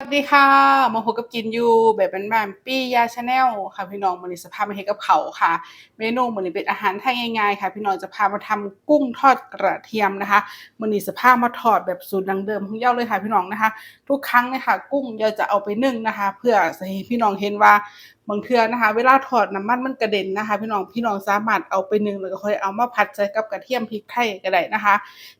สวัสดีค่ะ มาพบกับกินยูแบบเป็นแบบปี้ยาชาแนลค่ะพี่น้องมันนี้สภาพมาเห้กับเขาค่ะ เมนูมันนี้เป็นอาหารไทยง่ายๆค่ะ พี่น้องจะพามาทำกุ้งทอดกระเทียมนะคะมันนี้สภาพมาทอดแบบสูตรดังเดิมของเย้าเลยค่ะพี่น้องนะคะ ทุกครั้งเนี่ยค่ะ กุ้งเย่าจะเอาไปนึ่งนะคะ เพื่อให้พี่น้องเห็นว่า บางเทื่อนะคะ เวลาทอดน้ำมันมันกระเด็นนะคะ พี่น้องพี่น้องสามารถเอาไปนึ่งแล้วก็ค่อยเอามาผัดใส่กับกระเทียมพริกไทยก็ได้นะคะ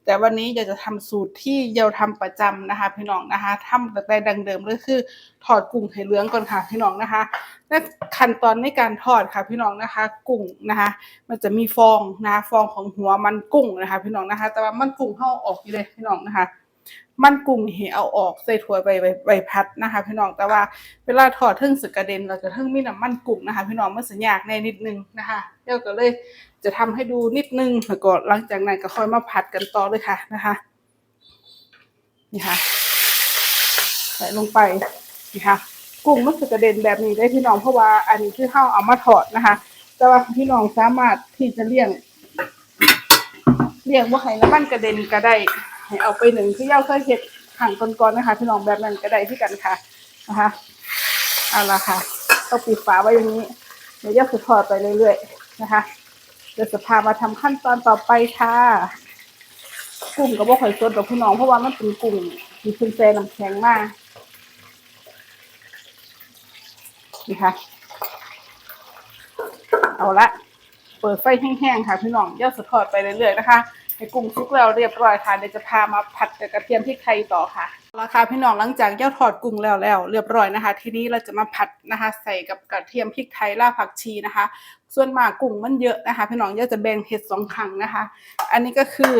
แต่วันนี้อยากจะทำสูตรที่เยาทำประจำนะคะ พี่น้องนะคะทำแต่ดังเดิมเลยคือถอดกุ้งให้เหลืองก่อนค่ะพี่น้องนะคะและขั้นตอนในการทอดค่ะพี่น้องนะคะ กุ้งนะคะ มันจะมีฟองนะะฟองของหัวมันกุ้งนะคะ พี่น้องนะคะ แต่ว่ามันกุ้งเข้าออกอยู่เลยพี่น้องนะคะ มันกุ้งเหี่เอาออกใส่ถ้วยไปไปพัดนะคะพี่น้องแต่ว่าเวลาทอดเทิงสึกกระเด็นเราจะเทิงมีน้ำมันกุ้งนะคะ พี่น้องมันสัญญากในนิดนึงนะคะเดี๋ยวก็เลยจะทำให้ดูนิดนึงแล้วก็หลังจากนั้นก็ค่อยมาผัดกันต่อเลยค่ะนะคะนี่ค่ะใส่ลงไปนี่ค่ะกุ้งมันจะกระเด็นแบบนี้ได้พี่น้องเพราะว่าอันนี้คือข้าวเอามาทอดนะคะ แต่ว่าพี่น้องสามารถที่จะเลี่ยงเลี่ยงว่าให้น้ำมันกระเด็นก็ได้ ให้เอาไปหนึ่งที่เย้าเคยเห็ดขังก่อนๆนะคะ พี่น้องแบบนั้นก็ได้ที่กันค่ะนะคะเอาละค่ะต้องปิดฝาไว้อย่างนี้เดี๋ยวเย้าจะทอดไปเรื่อยๆนะคะเดี๋ยวจะพามาทำขั้นตอนต่อไปค่ะกุ้งกับว่าข่อยสดกับพี่น้องเพราะว่ามันเป็นกุ้งมีคุณแจน้ำแข็งมากนี่ค่ะเอาละ เปิดไฟแห้งๆค่ะพี่น้องเย่อสะทอดไปเรื่อยๆนะคะ ให้กุ้งสุกแล้วเรียบร้อยค่ะเดี๋ยวจะพามาผัดกับกระเทียมพริกไทยต่อค่ะราคาพี่น้องหลังจากย่อทอดกุ้งแล้วแล้ว เรียบร้อยนะคะ ทีนี้เราจะมาผัดนะคะ ใส่กับกระเทียมพริกไทยรากผักชีนะคะ ส่วนมากกุ้งมันเยอะนะคะ พี่น้องย่อจะแบ่งเห็ดสองครั้งนะคะ อันนี้ก็คือ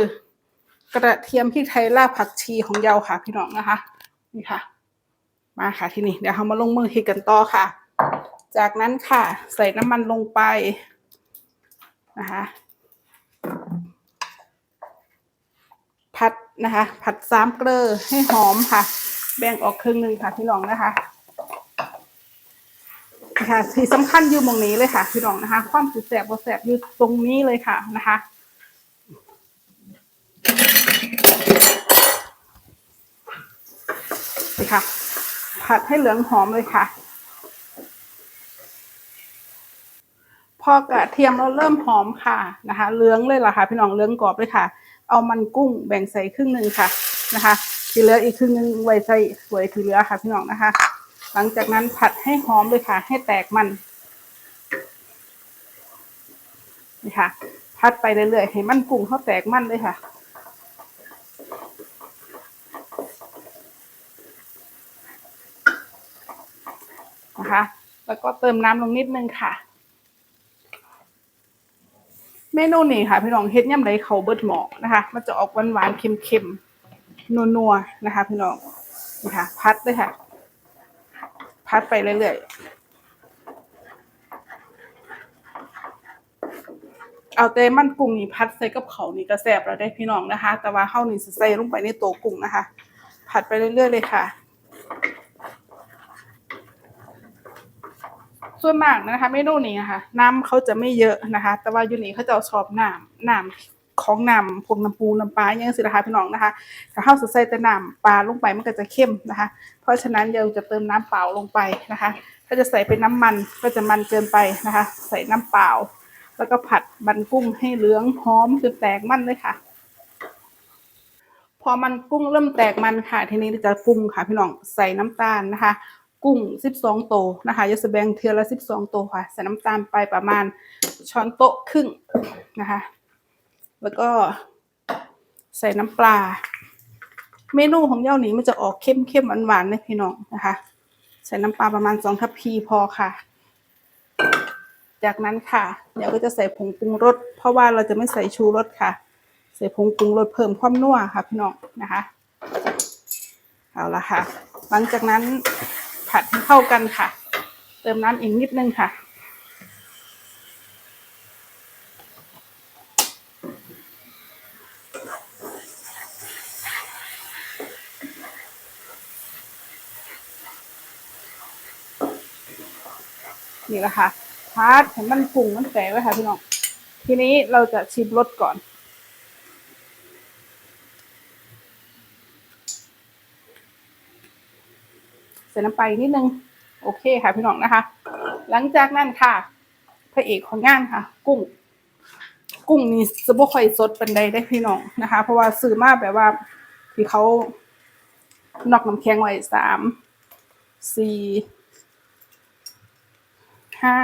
กระเทียมพริกไทยรากผักชีของเยาค่ะ พี่น้องนะคะนี่ค่ะ มาค่ะที่นี่เดี๋ยวเรามาลงมือเฮ็ดกันต่อค่ะ จากนั้นค่ะ ใส่น้ำมันลงไปนะคะ ผัดนะคะ ผัดสามเกลือให้หอมค่ะ แบ่งออกครึ่งหนึ่งค่ะพี่น้องนะคะค่ะที่สำคัญอยู่ตรงนี้เลยค่ะพี่น้องนะคะ ความสุดแสบบ่แสบอยู่ตรงนี้เลยค่ะนะคะนี่ค่ะ ผัดให้เหลืองหอมเลยค่ะ พอกระเทียมเราเริ่มหอมค่ะนะคะเหลืองเลยล่ะค่ะ พี่น้องเหลืองกรอบเลยค่ะ เอามันกุ้งแบ่งใส่ครึ่งหนึ่งค่ะนะคะที่เหลืออีกครึ่งหนึ่งไว้ใส่สวยที่เหลือค่ะพี่น้องนะคะ หลังจากนั้นผัดให้หอมเลยค่ะ ให้แตกมันนี่ค่ะผัดไปเรื่อยๆ ให้มันกุ้งเขาแตกมันเลยค่ะ นะคะ แล้วก็เติมน้ำลงนิดนึงค่ะ เมนูนี้ค่ะ พี่น้องเฮ็ดย่ำไรเขาเบิดหมอนะคะ มันจะออกหวานหวานๆเค็มๆนัวๆนะคะ พี่น้องนี่ค่ะ พัดเลยค่ะ พัดไปเรื่อยๆเอาแต่มันกุ้งนี่พัดใส่กับเขานี่ก็แซ่บแล้วได้พี่น้องนะคะ แต่ว่าเฮานี่ใส่ลงไปในตัวกุ้งนะคะ ผัดไปเรื่อยๆเลยค่ะ ส่วนมากนะคะเมนูนี้นะคะ น้ำเขาจะไม่เยอะนะคะ แต่ว่ายูนี่เขาจะเอาชอบน้ำน้ำของน้ำพวกน้ำปูน้ำปลาอย่างนี้สินะคะพี่น้องนะคะถ้าเข้าใส่แต่น้ำปลาลงไปมันก็จะเข้มนะคะ เพราะฉะนั้นเราจะเติมน้ำเปล่าลงไปนะคะ ถ้าจะใส่เป็นน้ำมันก็จะมันเกินไปนะคะ ใส่น้ำเปล่า แล้วก็ผัดมันกุ้งให้เหลืองหอมจนแตกมันเลยค่ะพอมันกุ้งเริ่มแตกมันค่ะ ทีนี้จะปรุงค่ะพี่น้องใส่น้ำตาลนะคะ กุ้ง 12 โตวนะคะยาสแบงเทือละ 12 โตวค่ะ ใส่น้ำตาลไปประมาณช้อนโต๊ะครึ่งนะคะ แล้วก็ใส่น้ำปลา เมนูของเย่าหนีมันจะออกเข้มเข้มหวานหวานเลยพี่น้องนะคะ ใส่น้ำปลาประมาณสองทัพพีพอค่ะ จากนั้นค่ะ เดี๋ยวก็จะใส่ผงปรุงรส เพราะว่าเราจะไม่ใส่ชูรสค่ะ ใส่ผงปรุงรสเพิ่มความนัวค่ะ พี่น้องนะคะ เอาละค่ะ หลังจากนั้น ผัดให้เข้ากันค่ะ เติมน้ำอีกนิดนึงค่ะนี่แหละค่ะพาดให้มันกุ้งมันแตกไว้ค่ะพี่น้อง ทีนี้เราจะชิมรสก่อน ส่น้ำไปนิดนึง โอเคค่ะพี่น้องนะคะ หลังจากนั้นค่ะ พระเอกของงานค่ะ กุ้ง กุ้งนี่จะบ่ค่อยสดเป็นใดได้พี่น้องนะคะ เพราะว่าซื้อมาแบบว่าที่เขานอกน้ำแข็งไว้สามสี่ห้า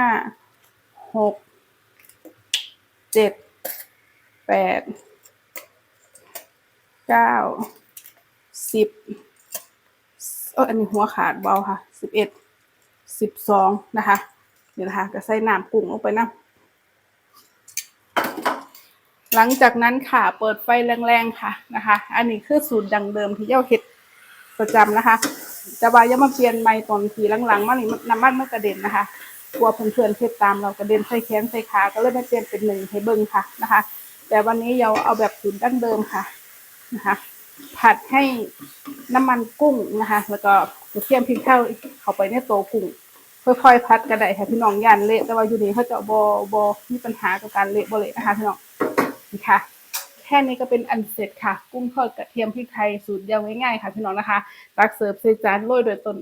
หกเจ็ดแปดเก้าสิบ เอออันนี้หัวขาดเบาค่ะสิบเอ็ดสิบสองนะคะเดี๋ยวนะคะก็ใส่น้ำกุ้งลงไปนะหลังจากนั้นค่ะเปิดไฟแรงๆค่ะนะคะ อันนี้คือสูตรดังเดิมที่เย้าเฮ็ดประจำนะคะจะว่าย่ามาเปลี่ยนใหม่ตอนทีหลังๆมานี่น้ำมันมันกระเด็นนะคะกลัวเพื่อนๆเฮ็ดตามเรากระเด็นใส่แขนใส่ขาก็เลยมาเปลี่ยนเป็นหนึ่งให้เบิ่งค่ะนะคะ แต่วันนี้เราเอาแบบสูตรดั้งเดิมค่ะนะคะ ผัดให้น้ำมันกุ้งนะคะ แล้วก็กระเทียมพริกเข้าเข้าไปในตัวกุ้งค่อยๆพัดก็ได้ค่ะพี่น้องย่านเละแต่ว่าอยู่นี่เขาจะบอบมีปัญหากับการเละบ่เละนะคะพี่น้องนี่ค่ะ แค่นี้ก็เป็นอันเสร็จค่ะ กุ้งทอดกระเทียมพริกไทยสูตรเดียวง่ายๆค่ะ พี่น้องนะคะตักเสิร์ฟใส่จานโรยโดยต้น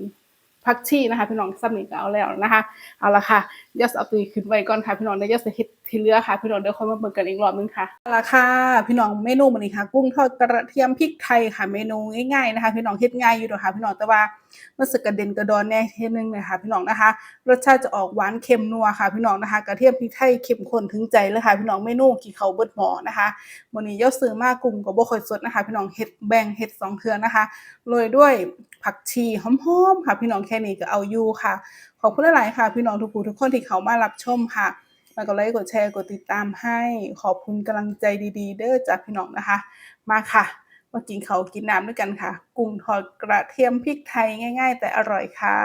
ผักชีนะคะ พี่น้องซ้ำนี่ก็เอาแล้วนะคะ เอาละค่ะเดี๋ยวเอาตัวขึ้นไว้ก่อนค่ะพี่น้องเดี๋ยวจะเฮ็ดที่เหลือค่ะ พี่น้องเดี๋ยวค่อยมาเบิ่งกันอีกรอบนึงค่ะเอาค่ะพี่น้องเมนูมื้อนี้ค่ะ กุ้งทอดกระเทียมพริกไทยค่ะ เมนูง่ายๆนะคะ พี่น้องเฮ็ดง่ายอยู่ดอกค่ะ พี่น้องแต่ว่ามันสึกกระเด็นกระดอนแน่เฮ็ดนึงนะคะพี่น้องนะคะรสชาติจะออกหวานเค็มนัวค่ะ พี่น้องนะคะ กระเทียมพริกไทยเข้มข้นถึงใจเลยค่ะ พี่น้องเมนูกี่เขาเบิดหมอนะคะมื้อนี้ยอดซื้อมากกุ้งก็บ่ค่อยสดนะคะ พี่น้องเฮ็ดแบ่งเฮ็ดสองเทือนะคะโรยด้วยผักชีหอมๆค่ะ พี่น้องแค่นี้ก็เอาอยู่ค่ะขอบคุณหลายๆค่ะ พี่น้องทุกผู้ทุกคนที่เขามารับชมค่ะ มากดไลค์กดแชร์กดติดตามให้ขอบคุณกำลังใจดีๆ เด้อจากพี่น้องนะคะ มาค่ะมากินเขากินน้ำด้วยกันค่ะ กุ้งทอดกระเทียมพริกไทยง่าย ๆ แต่อร่อยค่ะ